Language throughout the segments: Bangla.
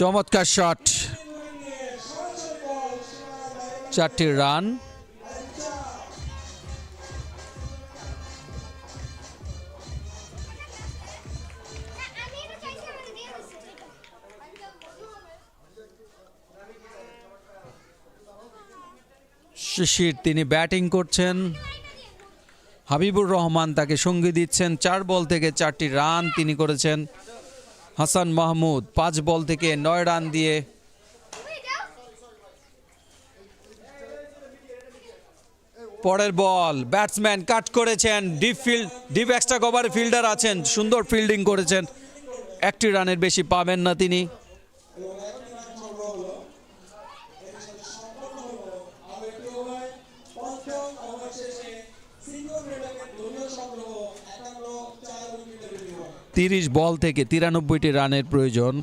চমৎকার শট চারটি রান শিশির, তিনি ব্যাটিং করছেন। হাবিবুর রহমান তাকে সঙ্গী দিচ্ছেন। চার বল থেকে চারটি রান তিনি করেছেন। হাসান মাহমুদ, পাঁচ বল থেকে নয় রান দিয়ে পরের বল, ব্যাটসম্যান কাট করেছেন, deep field, deep extra cover fielder আছেন, সুন্দর ফিল্ডিং করেছেন। একটি রানের বেশি পাবেন না তিনি। তিরিশ বল থেকে তিরানব্বইটি রানের প্রয়োজন।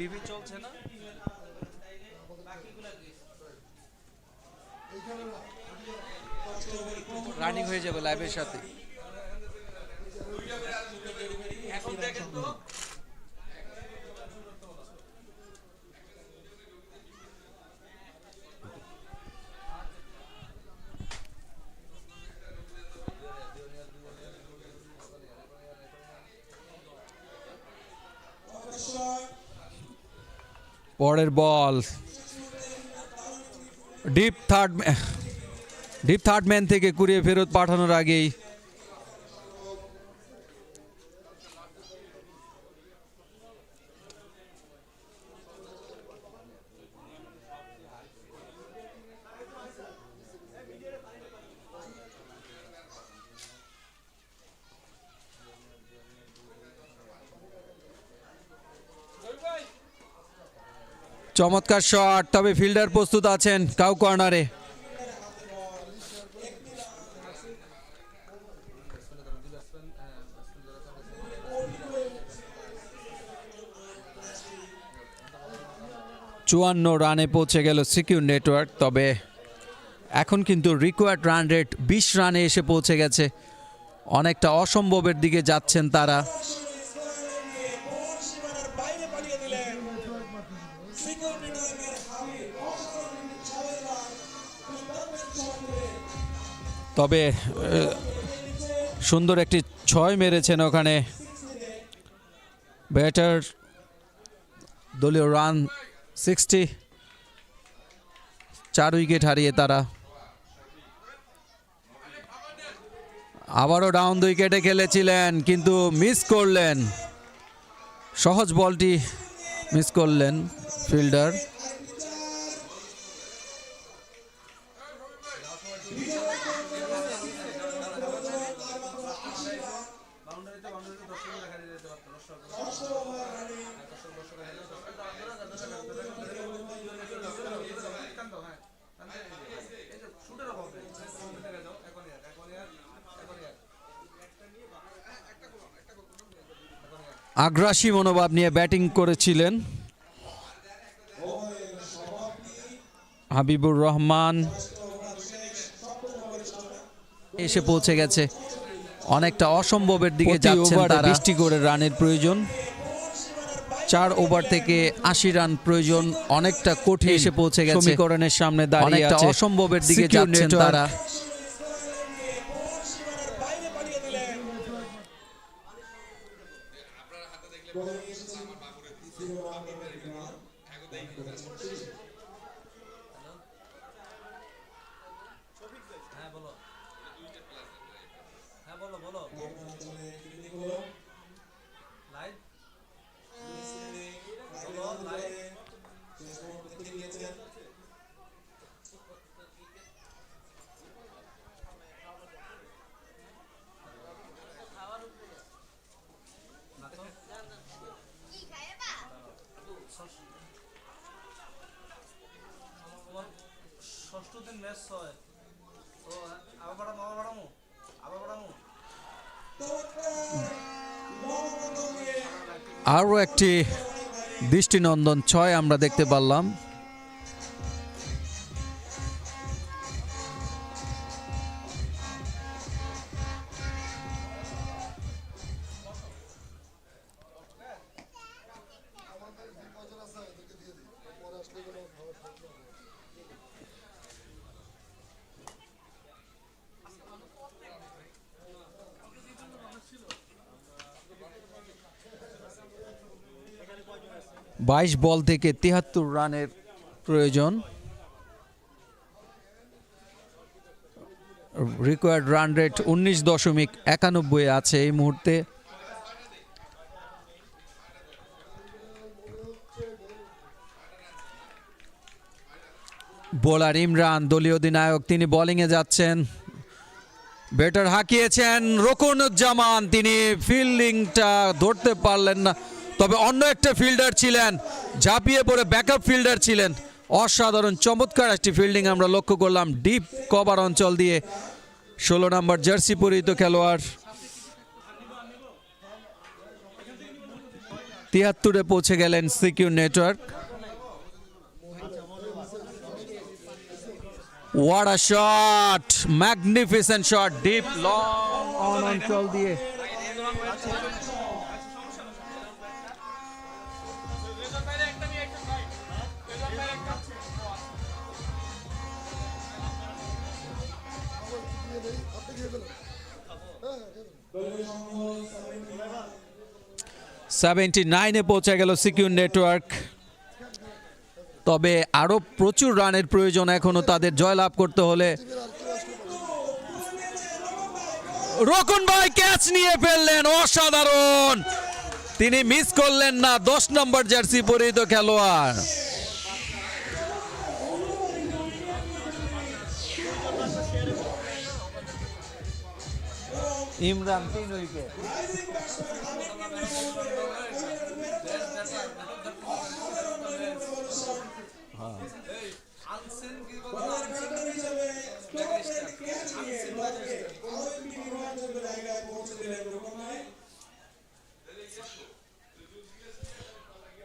টিভি চলছে না? রানিং হয়ে যাবে লাইভের সাথে। এখন দেখেন তো পরের ball. Deep third deep third man থেকে কুড়িয়ে ফেরত পাঠানোর আগেই চমৎকার শট, তবে ফিল্ডার প্রস্তুত আছেন কাউ কর্নারে। চুয়ান্ন রানে পৌঁছে গেল সিকিউর নেটওয়ার্ক, তবে এখন কিন্তু রিকোয়ার্ড রান রেট বিশ রানে এসে পৌঁছে গেছে। অনেকটা অসম্ভবের দিকে যাচ্ছেন তারা। তবে সুন্দর একটি ছয় মেরেছেন ওখানে। ব্যাটার দলীয় রান সিক্সটি চার উইকেট হারিয়ে তারা। আবারও ডাউন উইকেটে খেলেছিলেন, কিন্তু মিস করলেন। সহজ বলটি মিস করলেন ফিল্ডার আগ্রাসী মনোভাব নিয়ে ব্যাটিং করেছিলেন হাবিবুর রহমান। এসে পৌঁছে গেছে। অনেকটা অসম্ভবের দিকে যাচ্ছেন তারা। বৃষ্টি করে রানের প্রয়োজন। চার ওভার থেকে আশি রান প্রয়োজন অনেকটা কঠিন এসে পৌঁছে গেছে সমীকরণের সামনে দাঁড়িয়ে অনেকটা আছে। অসম্ভবের দিকে যাচ্ছেন তারা। ষষ্ঠ দিন ম্যাচ হয়। আরও একটি দৃষ্টিনন্দন ছয় আমরা দেখতে পারলাম। বাইশ বল থেকে তিয়াত্তর রানের প্রয়োজন। রিকোয়ার্ড রান রেট উনিশ দশমিক একানব্বই আছে এই মুহূর্তে। বোলার ইমরান, দলীয় অধিনায়ক, তিনি বোলিংয়ে যাচ্ছেন। ব্যাটার হাঁকিয়েছেন রকুনুজ্জামান, তিনি ফিল্ডিংটা ধরতে পারলেন না। তবে অন্য একটা ফিল্ডার ছিলেন ঝাঁপিয়ে পড়ে ব্যাকআপ ফিল্ডার ছিলেন। অসাধারণ চমৎকার একটি ফিল্ডিং আমরা লক্ষ্য করলাম ডিপ কভার অঞ্চল দিয়ে। ষোলো নম্বর জার্সি পরিহিত খেলোয়াড়। তিয়াত্তরে পৌঁছে গেলেন secure network What a shot! Magnificent shot, deep, long on অঞ্চল দিয়ে। সেভেন্টি নাইনে পৌঁছে গেল সিকিউর নেটওয়ার্ক। তবে আরও প্রচুর রানের প্রয়োজন এখনও তাদের জয়লাভ করতে হলে। রকন ভাই ক্যাচ নিয়ে ফেললেন, অসাধারণ। তিনি মিস করলেন না, দশ নম্বর জার্সি পরিহিত খেলোয়াড়। ইমরান তিন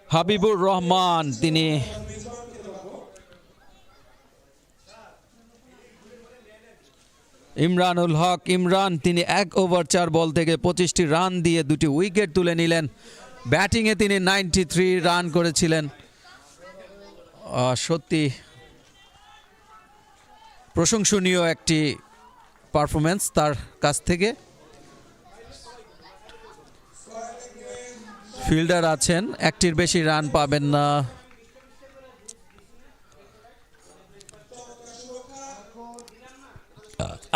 হাবিবুর রহমান তিনি ইমরানুল হক, ইমরান, তিনি এক ওভার চার বল থেকে পঁচিশটি রান দিয়ে দুটি উইকেট তুলে নিলেন। ব্যাটিংয়ে তিনি নাইনটি থ্রি রান করেছিলেন সত্যি প্রশংসনীয় একটি পারফরমেন্স তার কাছ থেকে। ফিল্ডার আছেন, একটির বেশি রান পাবেন না।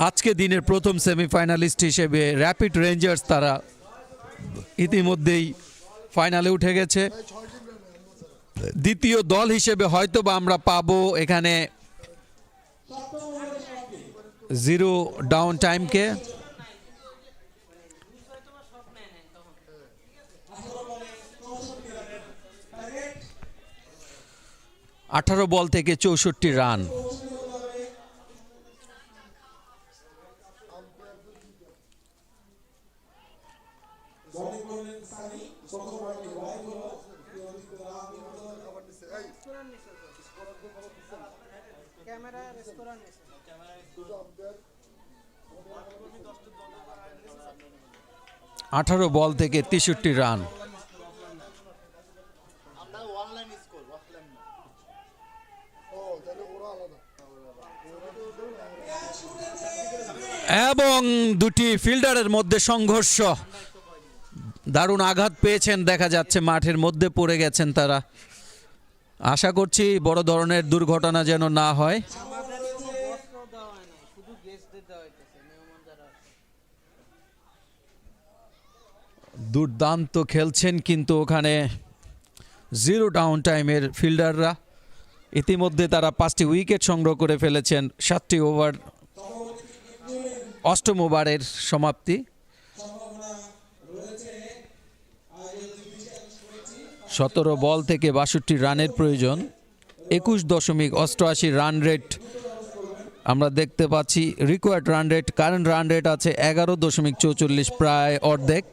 আজকে দিনের প্রথম সেমিফাইনালিস্ট হিসেবে র্যাপিড রেঞ্জার্স তারা ইতিমধ্যেই ফাইনালে উঠে গেছে। দ্বিতীয় দল হিসেবে হয়তো বা আমরা পাবো এখানে জিরো ডাউন টাইমকে। আঠারো বল থেকে চৌষট্টি রান। আঠারো বল থেকে তেষট্টি রান। এবং দুটি ফিল্ডারের মধ্যে সংঘর্ষ। দারুণ আঘাত পেয়েছেন, দেখা যাচ্ছে মাঠের মধ্যে পড়ে গেছেন তারা। আশা করছি বড় ধরনের দুর্ঘটনা যেন না হয়। দুর্দান্ত খেলছেন কিন্তু ওখানে জিরো ডাউন টাইমের ফিল্ডাররা। ইতিমধ্যে তারা পাঁচটি উইকেট সংগ্রহ করে ফেলেছেন, সাতটি ওভার, অষ্টম ওভারের সমাপ্তি। সতেরো বল থেকে বাষট্টি রানের প্রয়োজন। একুশ দশমিক অষ্টআশি রান রেট আমরা দেখতে পাচ্ছি। Required run rate, current run rate আছে এগারো দশমিক চৌচল্লিশ প্রায় অর্ধেক।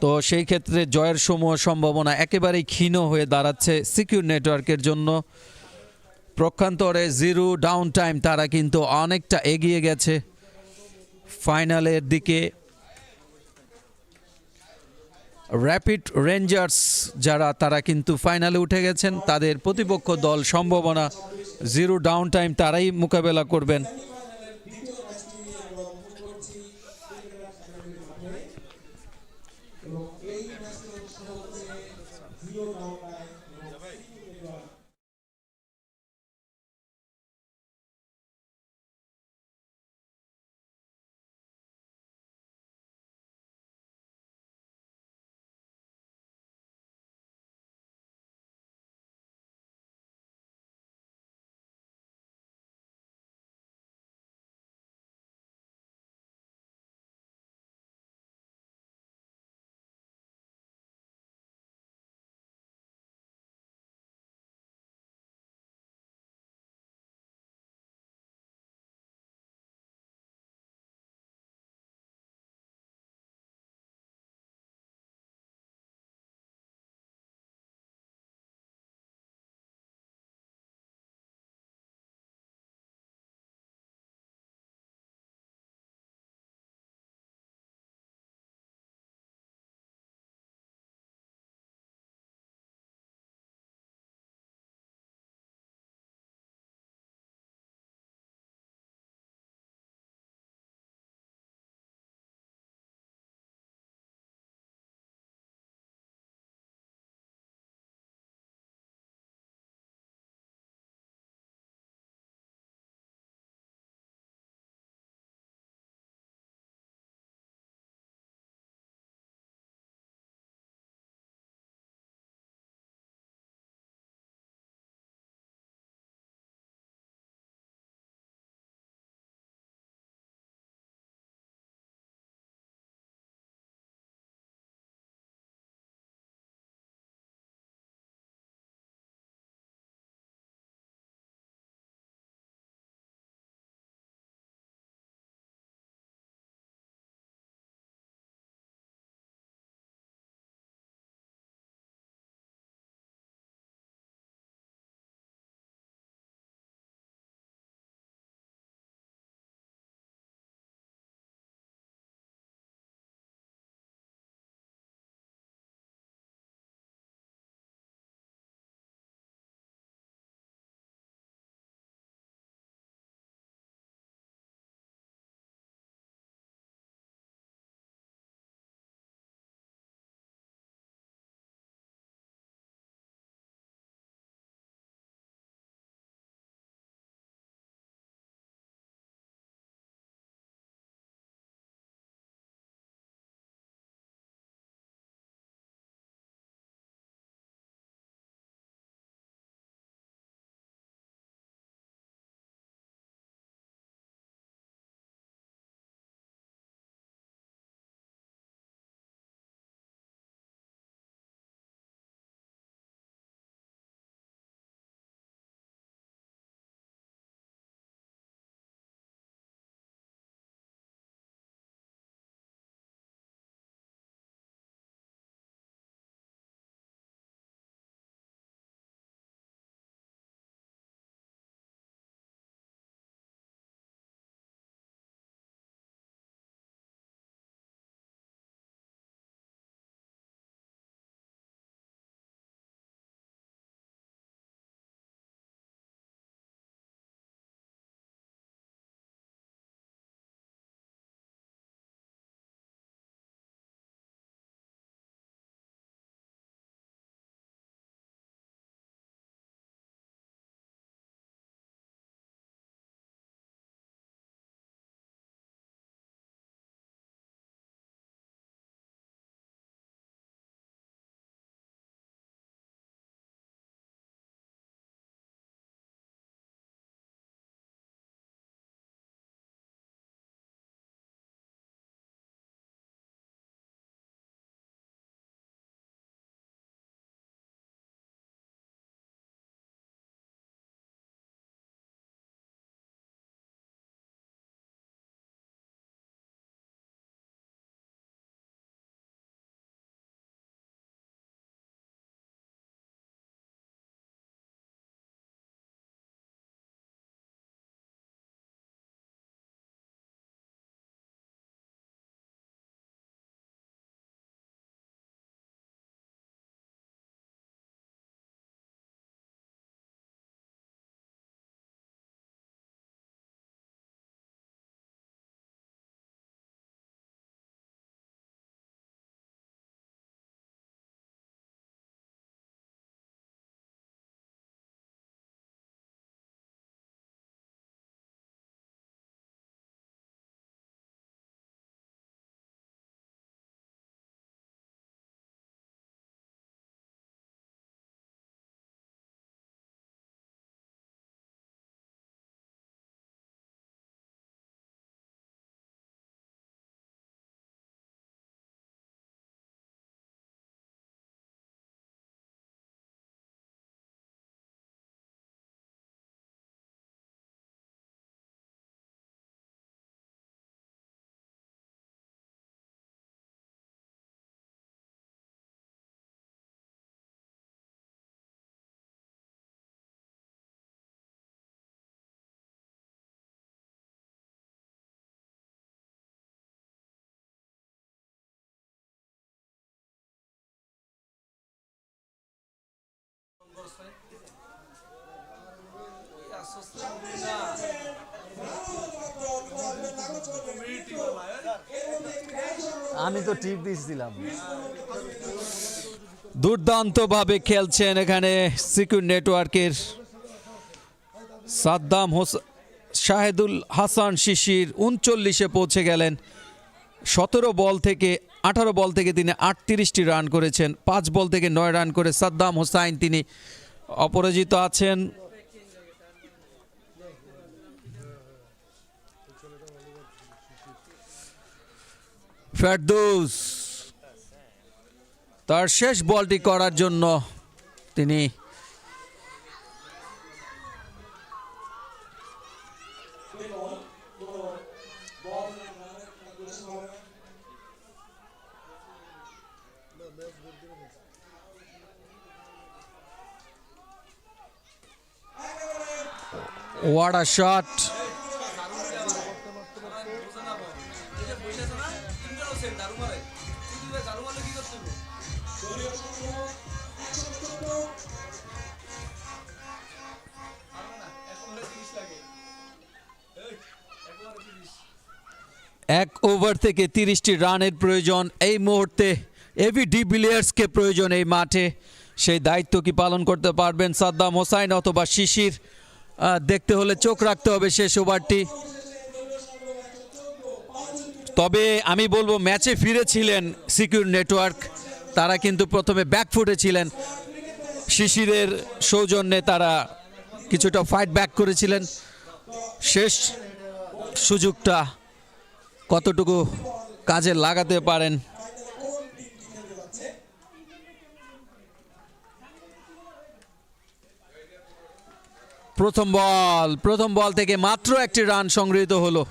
তো সেই ক্ষেত্রে জয়ের সমূহ সম্ভাবনা একেবারেই ক্ষীণ হয়ে দাঁড়াচ্ছে সিকিউর নেটওয়ার্কের জন্য। প্রক্ষান্তরে জিরো, ডাউন টাইম, তারা কিন্তু অনেকটা এগিয়ে গেছে। ফাইনালের দিকে র্যাপিড রেঞ্জার্স যারা, তারা কিন্তু ফাইনালে উঠে গেছেন। তাদের প্রতিপক্ষ দল সম্ভাবনা জিরো ডাউন টাইম তারাই মোকাবেলা করবেন। আমি তো টিপ দিয়েছিলাম দুর্দান্তভাবে খেলছেন এখানে সিকিউর নেটওয়ার্কের সাদ্দাম হোস শাহেদুল হাসান শিশির উনচল্লিশে পৌঁছে গেলেন। সতেরো বল থেকে, আঠারো বল থেকে তিনি আটত্রিশটি রান করেছেন। পাঁচ বল থেকে নয় রান করে সাদ্দাম হোসাইন তিনি অপরাজিত আছেন। ফেরদৌস তার শেষ বলটি করার জন্য তিনি What a shot! ওভার থেকে তিরিশটি রানের প্রয়োজন এই মুহূর্তে এভি ডি বিলিয়ার্সকে প্রয়োজন এই মাঠে। সেই দায়িত্ব কি পালন করতে পারবেন সাদ্দাম হোসাইন অথবা শিশির? দেখতে হলে চোখ রাখতে হবে শেষ ওভারটি। তবে আমি বলব, ম্যাচে ফিরেছিলেন সিকিউর নেটওয়ার্ক। তারা কিন্তু প্রথমে ব্যাকফুটে ছিলেন। শিশিরের সৌজন্যে তারা কিছুটা ফাইট ব্যাক করেছিলেন। শেষ সুযোগটা কতটুকু কাজে লাগাতে পারেন? প্রথম বল প্রথম বল থেকে মাত্র একটি রান সংগৃহীত হলো।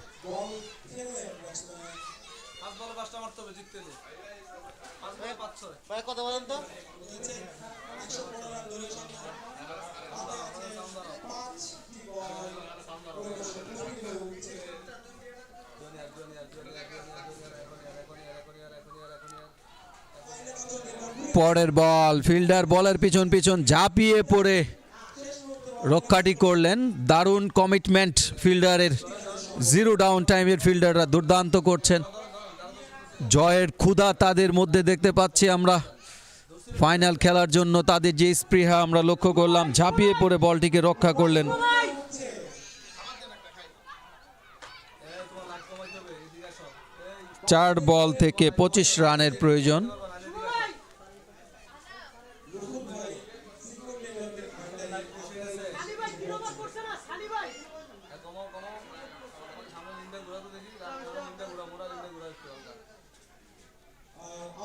বলেন তো? পরের বল, ফিল্ডার বলের পিছন পিছন ঝাঁপিয়ে পড়ে। রক্ষাটি করলেন দারুণ কমিটমেন্ট ফিল্ডারের। জিরো ডাউন টাইমের ফিল্ডাররা দুর্দান্ত করছেন। জয়ের ক্ষুধা তাদের মধ্যে দেখতে পাচ্ছি আমরা। ফাইনাল খেলার জন্য তাদের যে স্পৃহা আমরা লক্ষ্য করলাম, ঝাঁপিয়ে পড়ে বলটিকে রক্ষা করলেন। চার বল থেকে পঁচিশ রানের প্রয়োজন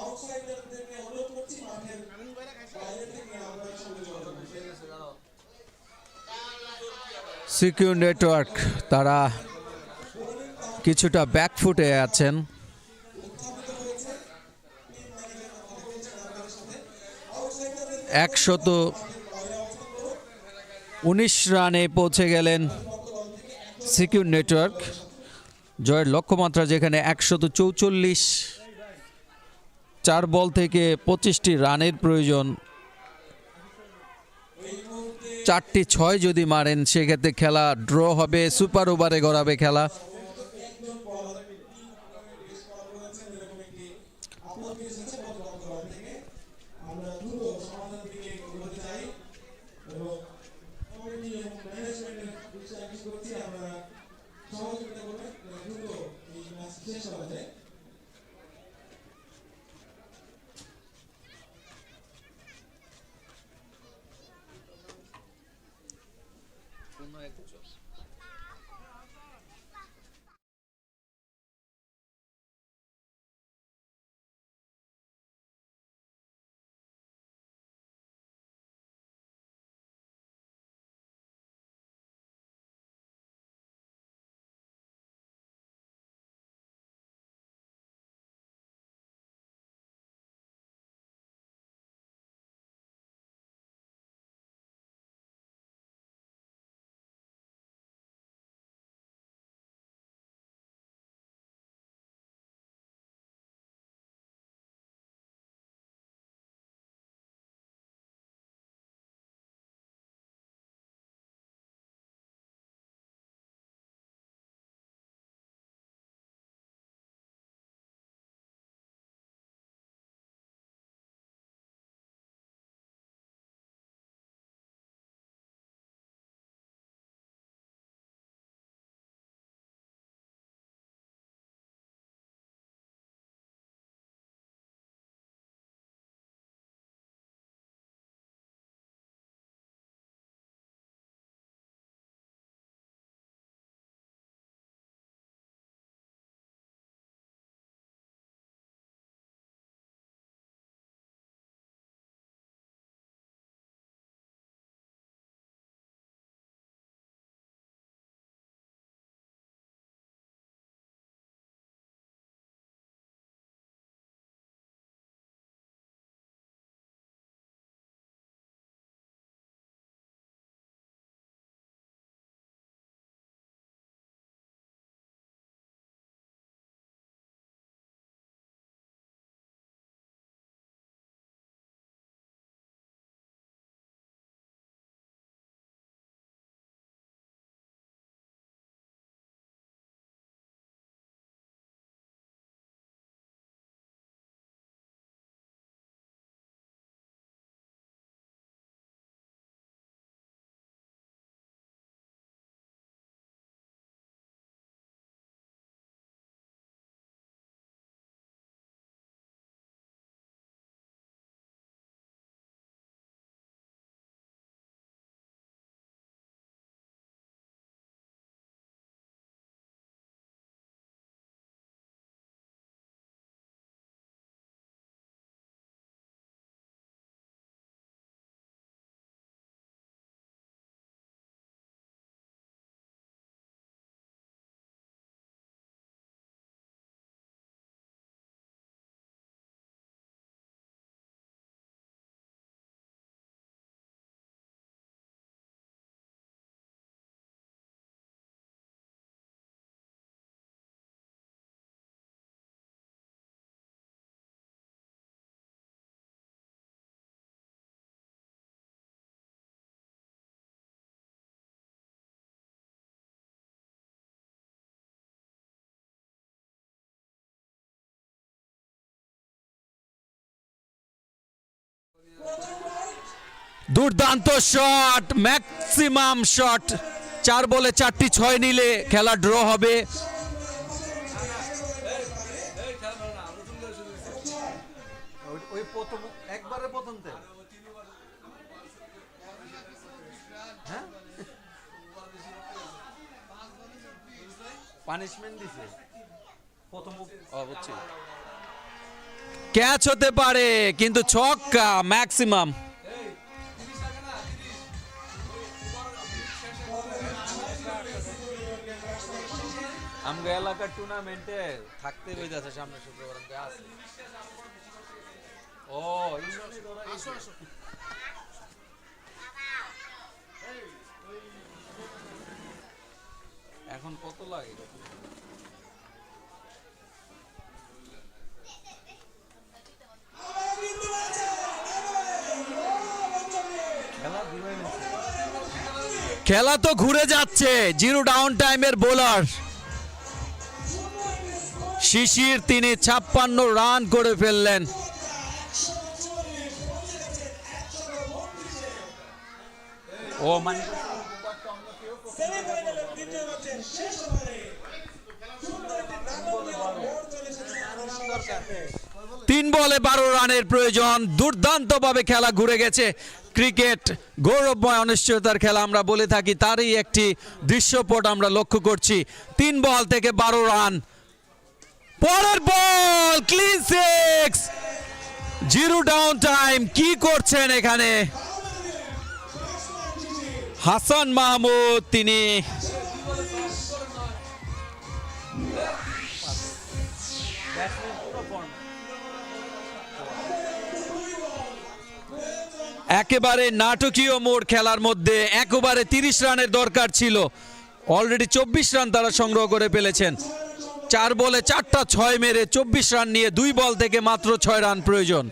আউটসাইডারদেরকে অনুরোধ করছি মাঠের বাইরে থেকে আপনারা সঙ্গে যোগাযোগ করবেন। সিকিউর নেটওয়ার্ক, তারা কিছুটা ব্যাকফুটে আছেন। একশত উনিশ রানে পৌঁছে গেলেন সিকিউর নেটওয়ার্ক। জয়ের লক্ষ্যমাত্রা যেখানে একশত চৌচল্লিশ, চার বল থেকে পঁচিশটি রানের প্রয়োজন। চারটি ছয় যদি মারেন সেক্ষেত্রে খেলা ড্র হবে সুপার ওভারে গড়াবে খেলা। দুর্দান্ত শট ম্যাক্সিমাম শট চার বলে চারটি ছয় নিলে খেলা ড্র হবে। ওই- ওই প্রথম একবারে প্রথমতে ক্যাচ হতে পারে, কিন্তু ছক্কা ম্যাক্সিমাম। আমগো এলাকার টুর্নামেন্টে থাকতে হইতাছে সামনে শুক্রবার, আমগো আছে। ও এখন কত লাগে? খেলা তো ঘুরে যাচ্ছে জিরো ডাউন টাইমের বোলার শিশির তিনি ছাপ্পান্ন রান করে ফেললেন। ও মানে তিন বলে বারো রানের প্রয়োজন। দুর্দান্তভাবে খেলা ঘুরে গেছে। ক্রিকেট গৌরবময় অনিশ্চয়তার খেলা আমরা বলে থাকি, তারই একটি দৃশ্যপট আমরা লক্ষ্য করছি। তিন বল থেকে বারো রান। পরের ball clean six zero down time কি করছেন এখানে? হাসান মাহমুদ, তিনি একেবারে নাটকীয় মোড় খেলার মধ্যে একেবারে তিরিশ রানের দরকার ছিল। অলরেডি চব্বিশ রান তারা সংগ্রহ করে ফেলেছেন। চার বলে চারটা ছয় মেরে চব্বিশ রান নিয়ে দুই বল থেকে মাত্র ছয় রান প্রয়োজন।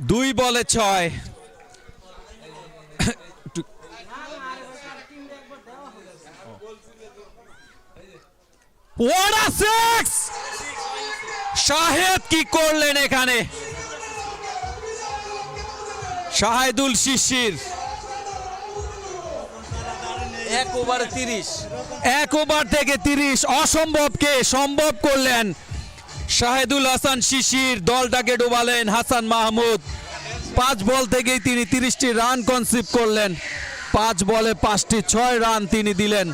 দুই বলে ছয়। A six! শাহেদ কি করলেন এখানে? শাহেদুল শিশির। এক ওভারে তিরিশ। এক ওভার থেকে তিরিশ। অসম্ভবকে সম্ভব করলেন শাহেদুল হাসান শিশির। দলটাকে ডোবালেন হাসান মাহমুদ। পাঁচ বল থেকেই তিনি তিরিশটি রান কনসিভ করলেন। পাঁচ বলে পাঁচটি ছয় রান তিনি দিলেন।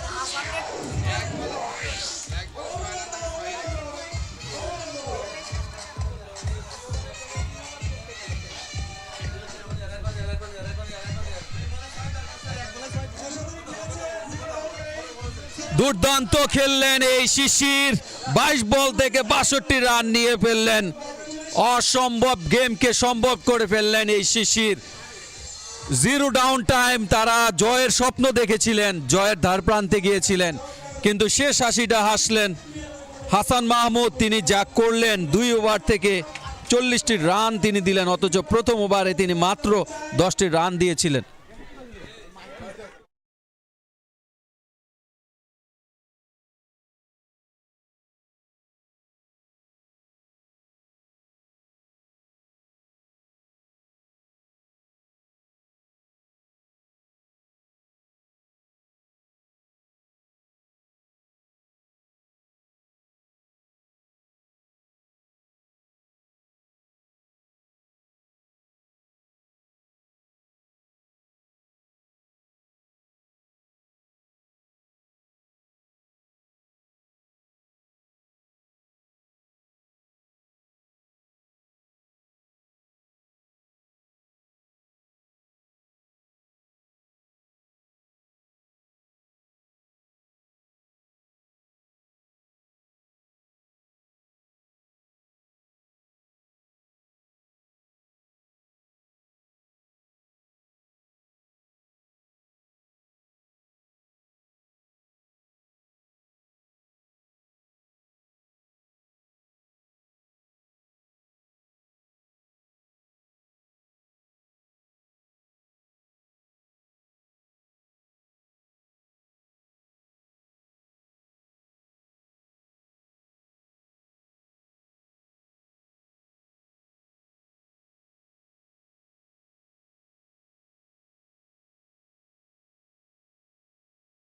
দুর্দান্ত খেললেন এই শিশির। বাইশ বল থেকে বাষট্টি রান নিয়ে ফেললেন। অসম্ভব গেমকে সম্ভব করে ফেললেন এই শিশির। জিরো ডাউন টাইম তারা জয়ের স্বপ্ন দেখেছিলেন, জয়ের ধার প্রান্তে গিয়েছিলেন। কিন্তু শেষ হাসিটা হাসলেন। হাসান মাহমুদ, তিনি যা করলেন, দুই ওভার থেকে চল্লিশটি রান তিনি দিলেন, অথচ প্রথম ওভারে তিনি মাত্র দশটি রান দিয়েছিলেন।